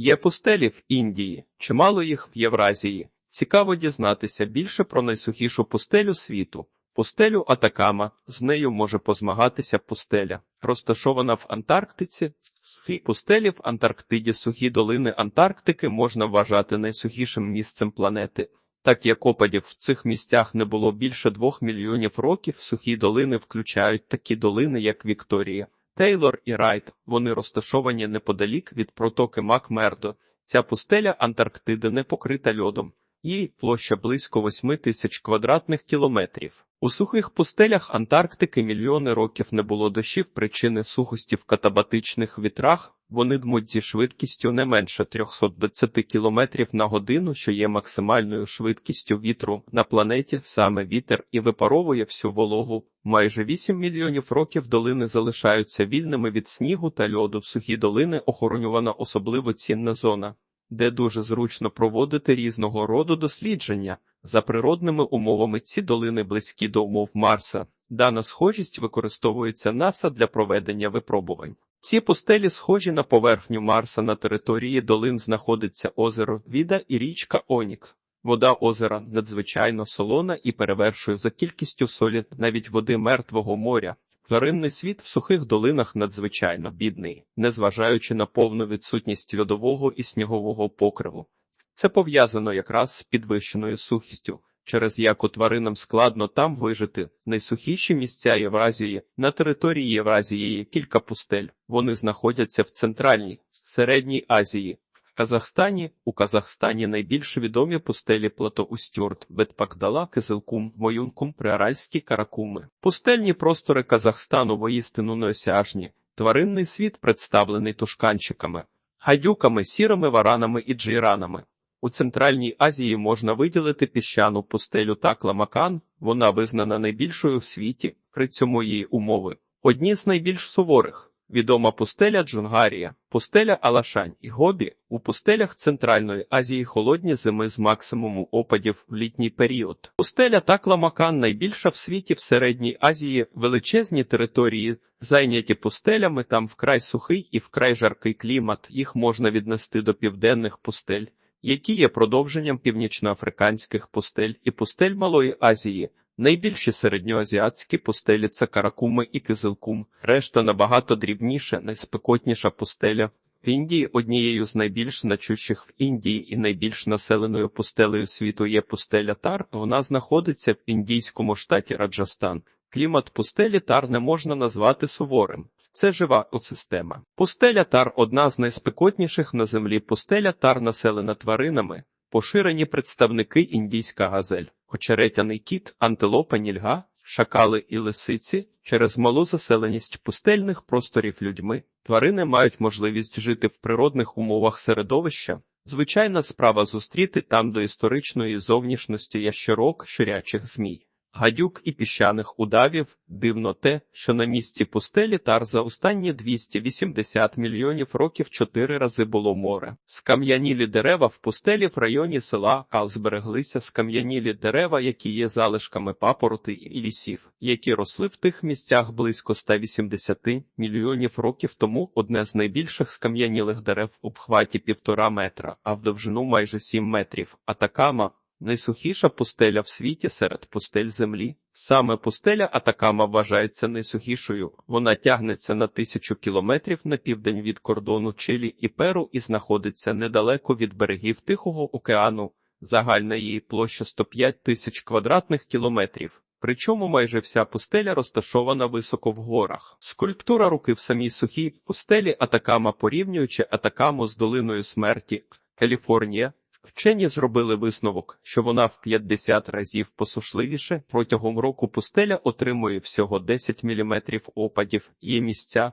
Є пустелі в Індії, чимало їх в Євразії. Цікаво дізнатися більше про найсухішу пустелю світу. Пустелю Атакама, з нею може позмагатися пустеля, розташована в Антарктиці. Сухі пустелі в Антарктиді сухі долини Антарктики можна вважати найсухішим місцем планети. Так як опадів в цих місцях не було більше двох мільйонів років, сухі долини включають такі долини, як Вікторія, Тейлор і Райт. Вони розташовані неподалік від протоки Макмердо. Ця пустеля Антарктиди не покрита льодом. Її площа близько 8 тисяч квадратних кілометрів. У сухих пустелях Антарктики мільйони років не було дощів причини сухості в катабатичних вітрах. Вони дмуть зі швидкістю не менше 320 км на годину, що є максимальною швидкістю вітру на планеті. Саме вітер і випаровує всю вологу. Майже 8 мільйонів років долини залишаються вільними від снігу та льоду. Сухі долини охоронювана особливо цінна зона де дуже зручно проводити різного роду дослідження. За природними умовами ці долини близькі до умов Марса. Дана схожість використовується НАСА для проведення випробувань. Ці пустелі схожі на поверхню Марса на території долин знаходиться озеро Віда і річка Онік. Вода озера надзвичайно солона і перевершує за кількістю солі навіть води Мертвого моря. Тваринний світ в сухих долинах надзвичайно бідний, незважаючи на повну відсутність льодового і снігового покриву. Це пов'язано якраз з підвищеною сухістю, через яку тваринам складно там вижити. Найсухіші місця Євразії на території Євразії є кілька пустель. Вони знаходяться в Центральній, Середній Азії, Казахстані у Казахстані найбільш відомі пустелі плато Устюрт, Бетпакдала, Кизилкум, Моюнкум, Приаральські Каракуми. Пустельні простори Казахстану воїстину неосяжні. Тваринний світ представлений тушканчиками, гадюками, сірими варанами і джейранами. У Центральній Азії можна виділити піщану пустелю Такла-Макан, вона визнана найбільшою в світі, при цьому її умови. Одні з найбільш суворих. Відома пустеля Джунгарія, пустеля Алашань і Гобі у пустелях Центральної Азії холодні зими з максимуму опадів в літній період. Пустеля Такла-Макан найбільша в світі в Середній Азії, величезні території, зайняті пустелями, там вкрай сухий і вкрай жаркий клімат. Їх можна віднести до південних пустель, які є продовженням північноафриканських пустель і пустель Малої Азії. Найбільші середньоазіатські пустелі це Каракуми і Кизилкум, решта набагато дрібніша, найспекотніша пустеля. В Індії однією з найбільш значущих в Індії і найбільш населеною пустелею світу є пустеля Тар. Вона знаходиться в індійському штаті Раджастан. Клімат пустелі Тар не можна назвати суворим. Це жива екосистема. Пустеля Тар одна з найспекотніших на землі. Пустеля Тар населена тваринами, поширені представники індійська газель очеретяний кіт, антилопа, нільга, шакали і лисиці через малу заселеність пустельних просторів людьми. Тварини мають можливість жити в природних умовах середовища. Звичайна справа зустріти там до історичної зовнішності ящерок, ширячих змій гадюк і піщаних удавів. Дивно те, що на місці пустелі тар за останні 280 мільйонів років чотири рази було море. Скам'янілі дерева в пустелі в районі села Кал збереглися скам'янілі дерева, які є залишками папороти і лісів, які росли в тих місцях близько 180 мільйонів років тому. Одне з найбільших скам'янілих дерев в обхваті півтора метра, а в довжину майже 7 метрів. Атакама Найсухіша пустеля в світі серед пустель землі. Саме пустеля Атакама вважається найсухішою. Вона тягнеться на тисячу кілометрів на південь від кордону Чилі і Перу і знаходиться недалеко від берегів Тихого океану. Загальна її площа 105 тисяч квадратних кілометрів. Причому майже вся пустеля розташована високо в горах. Скульптура руки в самій сухій пустелі Атакама, порівнюючи Атакаму з долиною смерті, Каліфорнія. Вчені зробили висновок, що вона в 50 разів посушливіше. Протягом року пустеля отримує всього 10 мм опадів. Є місця,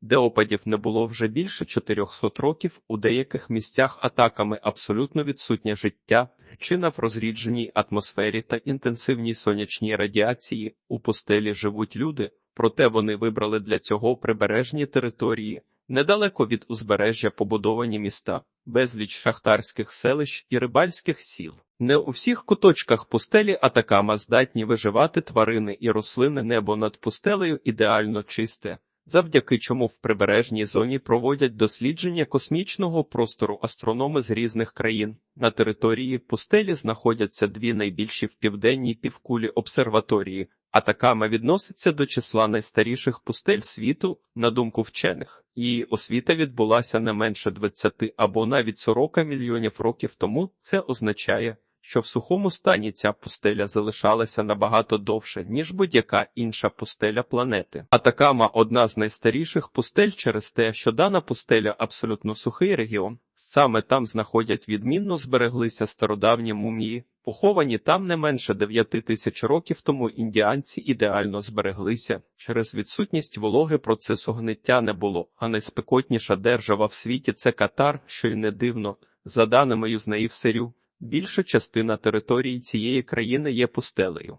де опадів не було вже більше 400 років. У деяких місцях атаками абсолютно відсутнє життя, причина в розрідженій атмосфері та інтенсивній сонячній радіації. У пустелі живуть люди, проте вони вибрали для цього прибережні території. Недалеко від узбережжя побудовані міста, безліч шахтарських селищ і рибальських сіл. Не у всіх куточках пустелі Атакама здатні виживати тварини і рослини небо над пустелею ідеально чисте. завдяки чому в прибережній зоні проводять дослідження космічного простору астрономи з різних країн. На території пустелі знаходяться дві найбільші в південній півкулі обсерваторії. Атакама відноситься до числа найстаріших пустель світу, на думку вчених. Її освіта відбулася не менше 20 або навіть 40 мільйонів років тому. Це означає, що в сухому стані ця пустеля залишалася набагато довше, ніж будь-яка інша пустеля планети. Атакама одна з найстаріших пустель через те, що дана пустеля абсолютно сухий регіон. Саме там знаходять відмінно збереглися стародавні мумії, поховані там не менше 9 тисяч років тому індіанці ідеально збереглися. Через відсутність вологи процесу гниття не було, а найспекотніша держава в світі це Катар, що й не дивно. За даними Юзнаїв Серю, більша частина території цієї країни є пустелею.